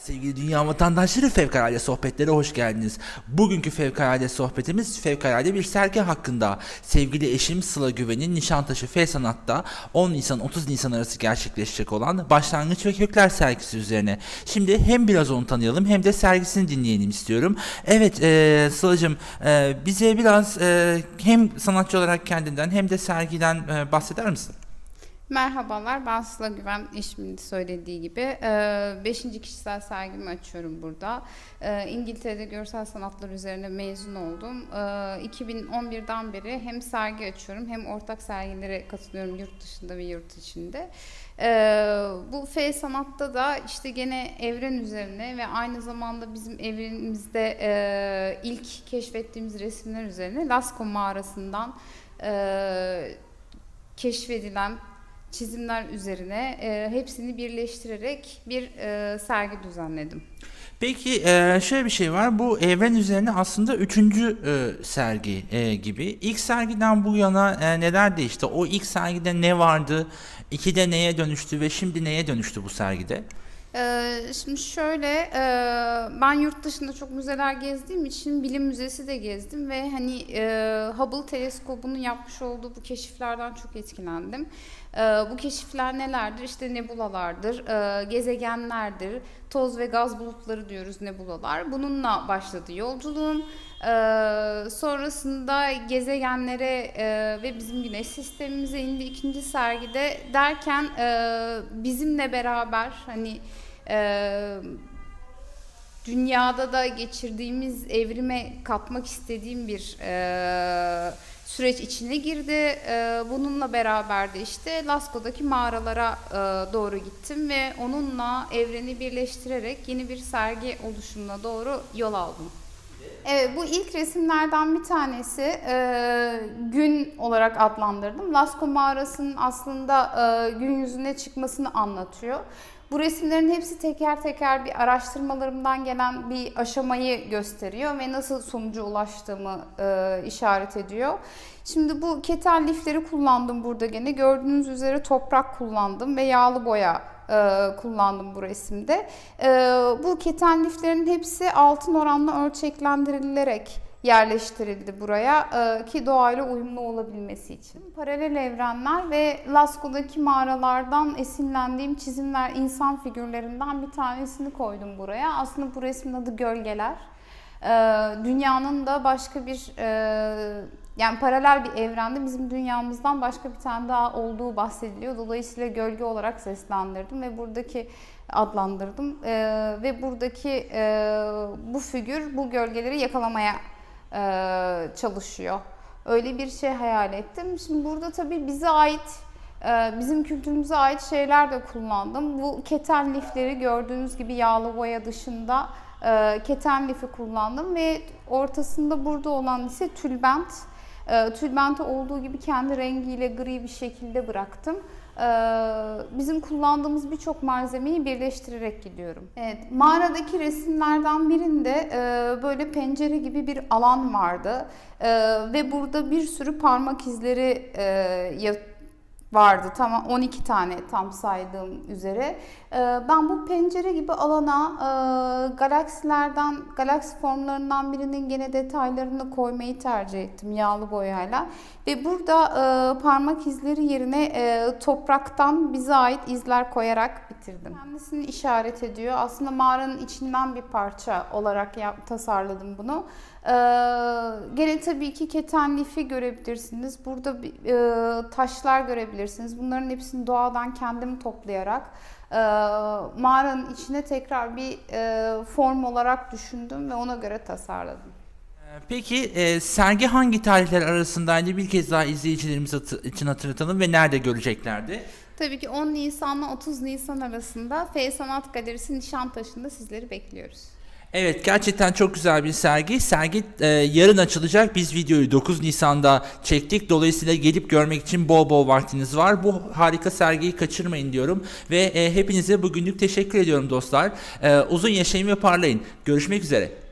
Sevgili dünya vatandaşları fevkalade sohbetlere hoş geldiniz. Bugünkü fevkalade sohbetimiz fevkalade bir sergi hakkında. Sevgili eşim Sıla Güven'in Nişantaşı F Sanat'ta 10 Nisan 30 Nisan arası gerçekleşecek olan Başlangıç ve Kökler sergisi üzerine. Şimdi hem biraz onu tanıyalım hem de sergisini dinleyelim istiyorum. Evet e, Sıla'cığım e, bize biraz e, hem sanatçı olarak kendinden hem de sergiden e, bahseder misin? Merhabalar, ben Sıla Güven, isminin söylediği gibi. 5. kişisel sergimi açıyorum burada. Ee, İngiltere'de görsel sanatlar üzerine mezun oldum. Ee, 2011'den beri hem sergi açıyorum hem ortak sergilere katılıyorum yurt dışında ve yurt içinde. Ee, bu F Sanat'ta da işte gene evren üzerine ve aynı zamanda bizim evrenimizde e, ilk keşfettiğimiz resimler üzerine Lascaux mağarasından e, keşfedilen çizimler üzerine e, hepsini birleştirerek bir e, sergi düzenledim. Peki e, şöyle bir şey var. Bu evren üzerine aslında üçüncü e, sergi e, gibi. İlk sergiden bu yana e, neler değişti? O ilk sergide ne vardı? İkide neye dönüştü ve şimdi neye dönüştü bu sergide? Ee, şimdi şöyle, e, ben yurt dışında çok müzeler gezdiğim için bilim müzesi de gezdim ve hani e, Hubble teleskobunun yapmış olduğu bu keşiflerden çok etkilendim. E, bu keşifler nelerdir? İşte nebulalardır, e, gezegenlerdir, toz ve gaz bulutları diyoruz nebulalar. Bununla başladı yolculuğum. Sonrasında gezegenlere ve bizim güneş sistemimize indi ikinci sergide derken bizimle beraber hani e, dünyada da geçirdiğimiz evrime katmak istediğim bir e, süreç içine girdi. E, bununla beraber de işte Lascaux'daki mağaralara e, doğru gittim ve onunla evreni birleştirerek yeni bir sergi oluşumuna doğru yol aldım. Evet, bu ilk resimlerden bir tanesi e, gün olarak adlandırdım. Lascaux mağarasının aslında e, gün yüzüne çıkmasını anlatıyor. Bu resimlerin hepsi teker teker bir araştırmalarımdan gelen bir aşamayı gösteriyor ve nasıl sonuca ulaştığımı e, işaret ediyor. Şimdi bu keten lifleri kullandım burada gene. Gördüğünüz üzere toprak kullandım ve yağlı boya e, kullandım bu resimde. E, bu keten liflerin hepsi altın oranla ölçeklendirilerek yerleştirildi buraya e, ki doğayla uyumlu olabilmesi için. Paralel evrenler ve Lascaux'daki mağaralardan esinlendiğim çizimler, insan figürlerinden bir tanesini koydum buraya. Aslında bu resmin adı Gölgeler. E, dünyanın da başka bir e, yani paralel bir evrende bizim dünyamızdan başka bir tane daha olduğu bahsediliyor. Dolayısıyla gölge olarak seslendirdim ve buradaki adlandırdım Ee, ve buradaki e, bu figür bu gölgeleri yakalamaya çalışıyor. Öyle bir şey hayal ettim. Şimdi burada tabii bize ait e, bizim kültürümüze ait şeyler de kullandım. Bu keten lifleri gördüğünüz gibi yağlı boya dışında e, keten lifi kullandım ve ortasında burada olan ise tülbent. E, tülbenti olduğu gibi kendi rengiyle gri bir şekilde bıraktım. E, bizim kullandığımız birçok malzemeyi birleştirerek gidiyorum. Evet, mağaradaki resimlerden birinde e, böyle pencere gibi bir alan vardı E, ve burada bir sürü parmak izleri e, ya- vardı. Tamam 12 tane tam saydığım üzere. Ee, ben bu pencere gibi alana e, galaksilerden, galaksi formlarından birinin gene detaylarını koymayı tercih ettim yağlı boyayla. Ve burada e, parmak izleri yerine e, topraktan bize ait izler koyarak bitirdim. Kendisini işaret ediyor. Aslında mağaranın içinden bir parça olarak tasarladım bunu. Ee, gene tabii ki keten lifi görebilirsiniz. Burada taşlar görebilirsiniz. Bunların hepsini doğadan kendim toplayarak e, mağaranın içine tekrar bir e, form olarak düşündüm ve ona göre tasarladım. E, Peki e, sergi hangi tarihler arasındaydı? Bir kez daha izleyicilerimiz için hatırlatalım ve nerede göreceklerdi? Tabii ki 10 Nisan'la 30 Nisan arasında F Sanat Galerisi Nişantaşı'nda sizleri bekliyoruz. Evet gerçekten çok güzel bir sergi. Sergi e, yarın açılacak. Biz videoyu 9 Nisan'da çektik. Dolayısıyla gelip görmek için bol bol vaktiniz var. Bu harika sergiyi kaçırmayın diyorum. Ve e, hepinize bugünlük teşekkür ediyorum dostlar. E, uzun yaşayın ve parlayın. Görüşmek üzere.